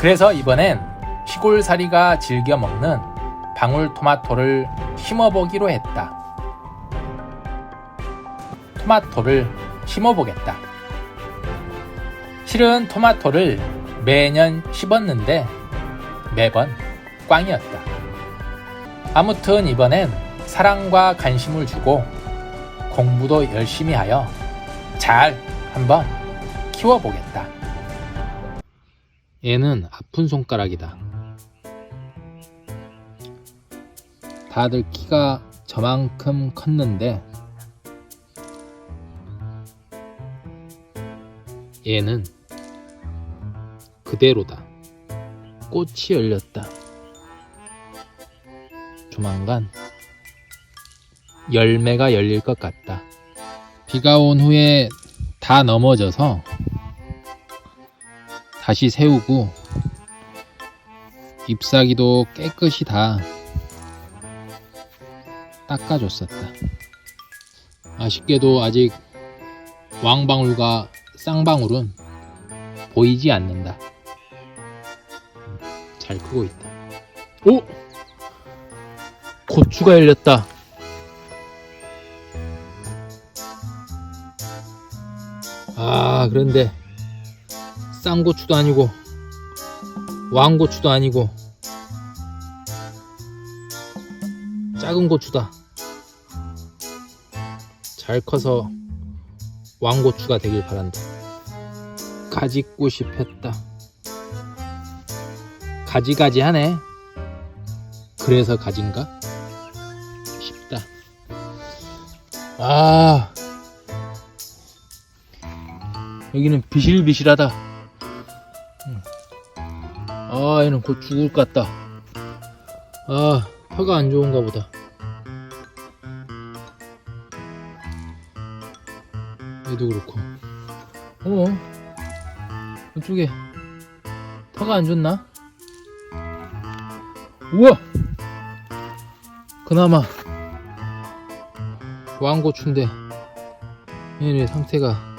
그래서 이번엔 시골살이가 즐겨 먹는 방울토마토를 심어보기로 했다. 토마토를 심어보겠다. 실은 토마토를 매년 심었는데 매번 꽝이었다. 아무튼 이번엔 사랑과 관심을 주고 공부도 열심히 하여 잘 한번 키워보겠다. 얘는 아픈 손가락이다. 다들 키가 저만큼 컸는데 얘는 그대로다. 꽃이 열렸다. 조만간 열매가 열릴 것 같다. 비가 온 후에 다 넘어져서 다시 세우고 잎사귀도 깨끗이 다 닦아줬었다. 아쉽게도 아직 왕방울과 쌍방울은 보이지 않는다. 잘 크고 있다. 오! 고추가 열렸다. 아, 그런데 쌍고추도 아니고 왕고추도 아니고 작은 고추다. 잘 커서 왕고추가 되길 바란다. 가지꽃이 폈다. 가지가지하네. 그래서 가진가? 싶다. 아, 여기는 비실비실하다. 음. 아, 얘는 곧 죽을 것 같다. 아, 혀가 안 좋은가 보다. 얘도 그렇고. 어? 이쪽에 혀가 안 좋나? 우와! 그나마 왕고추인데 얘네 상태가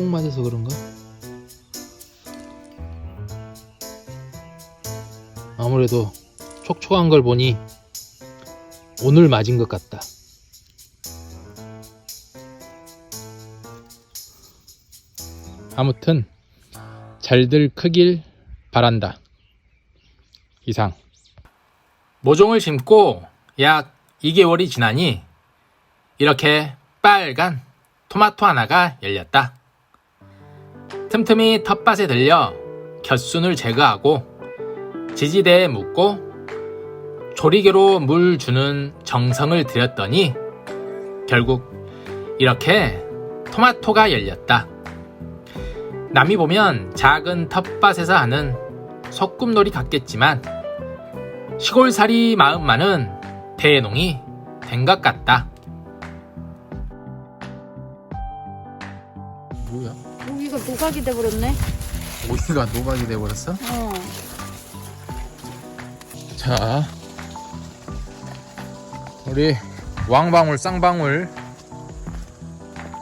똥 맞아서 그런가? 아무래도 촉촉한 걸 보니 오늘 맞은 것 같다. 아무튼 잘들 크길 바란다. 이상. 모종을 심고 약 2개월이 지나니 이렇게 빨간 토마토 하나가 열렸다. 틈틈이 텃밭에 들려 곁순을 제거하고 지지대에 묻고 조리개로 물 주는 정성을 들였더니 결국 이렇게 토마토가 열렸다. 남이 보면 작은 텃밭에서 하는 소꿉놀이 같겠지만 시골살이 마음만은 대농이 된 것 같다. 뭐야? 여기가 노각이 돼버렸네. 모기가 노각이 돼버렸어? 어. 자, 우리 왕방울 쌍방울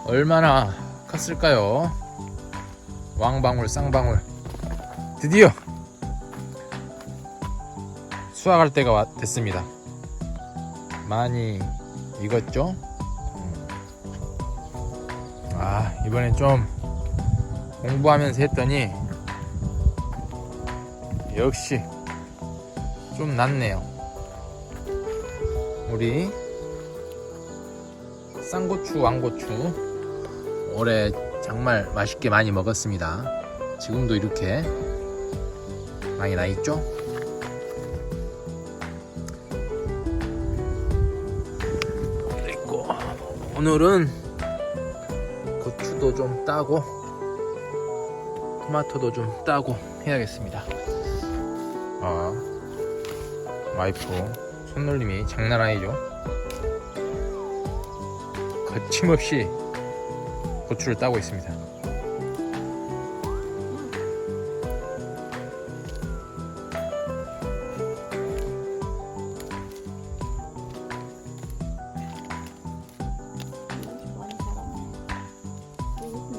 얼마나 컸을까요? 왕방울 쌍방울 드디어 수확할 때가 왔- 됐습니다. 많이 익었죠? 음. 아 이번엔 좀 공부하면서 했더니 역시 좀 낫네요. 우리 쌍고추, 왕고추 올해 정말 맛있게 많이 먹었습니다. 지금도 이렇게 많이 나 있죠? 그리고 오늘은 고추도 좀 따고 토마토도 좀 따고 해야겠습니다. 아, 와이프 손놀림이 장난 아니죠? 거침없이 고추를 따고 있습니다.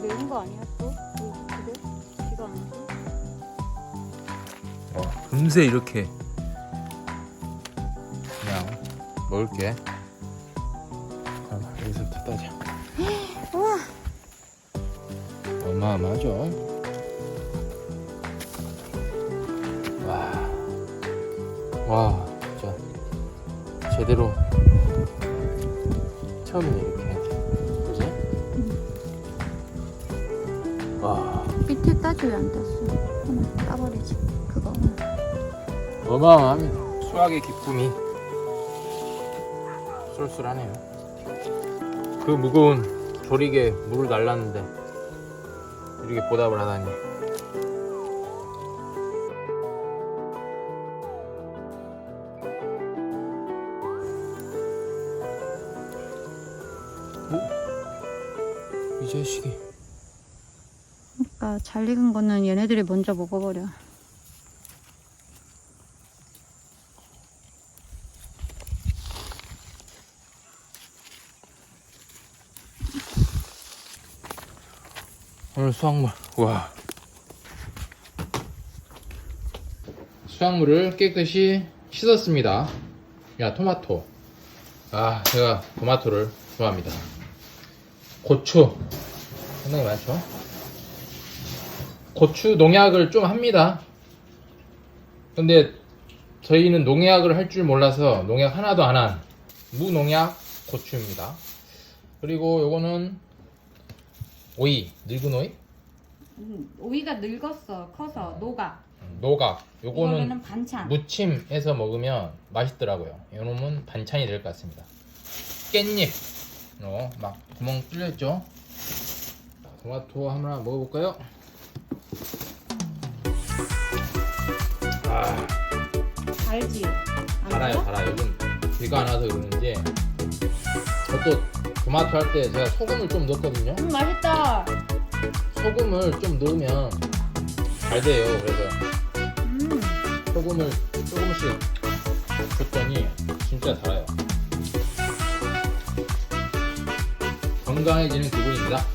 매운 거 아니야 또? 금세 이렇게 그냥 먹을게. 잠깐만, 여기서부터 따자. 우와 어마어마하죠? 와, 와, 진짜 제대로 처음이네 이렇게, 그지? 와, 밑에 왜안 땄어? 하나 따버리지 어마어마합니다. 수학의 기쁨이 쏠쏠하네요. 그 무거운 조리개 물을 날랐는데 이렇게 보답을 하다니. 어? 이 자식이 그러니까 잘 익은 거는 얘네들이 먼저 먹어버려 오늘 수확물. 와. 수확물을 깨끗이 씻었습니다. 야 토마토. 아 제가 토마토를 좋아합니다. 고추. 상당히 많죠? 고추 농약을 좀 합니다. 근데 저희는 농약을 할 줄 몰라서 농약 하나도 안 한 무농약 고추입니다. 그리고 요거는 오이 늙은 오이? 음, 오이가 늙었어 커서 녹아. 노각 요거는 이거는 반찬. 무침해서 먹으면 맛있더라고요. 요놈은 반찬이 될 것 같습니다. 깻잎. 어, 막 구멍 뚫렸죠? 토마토 하나 먹어볼까요? 아. 달지 안 달아요? 달아? 달아 요즘 비가 안 와서 그러는지. 저도 토마토 할 때 제가 소금을 좀 넣었거든요 음 맛있다 소금을 좀 넣으면 잘 돼요 그래서 음 소금을 조금씩 줬더니 진짜 달아요. 건강해지는 기분입니다.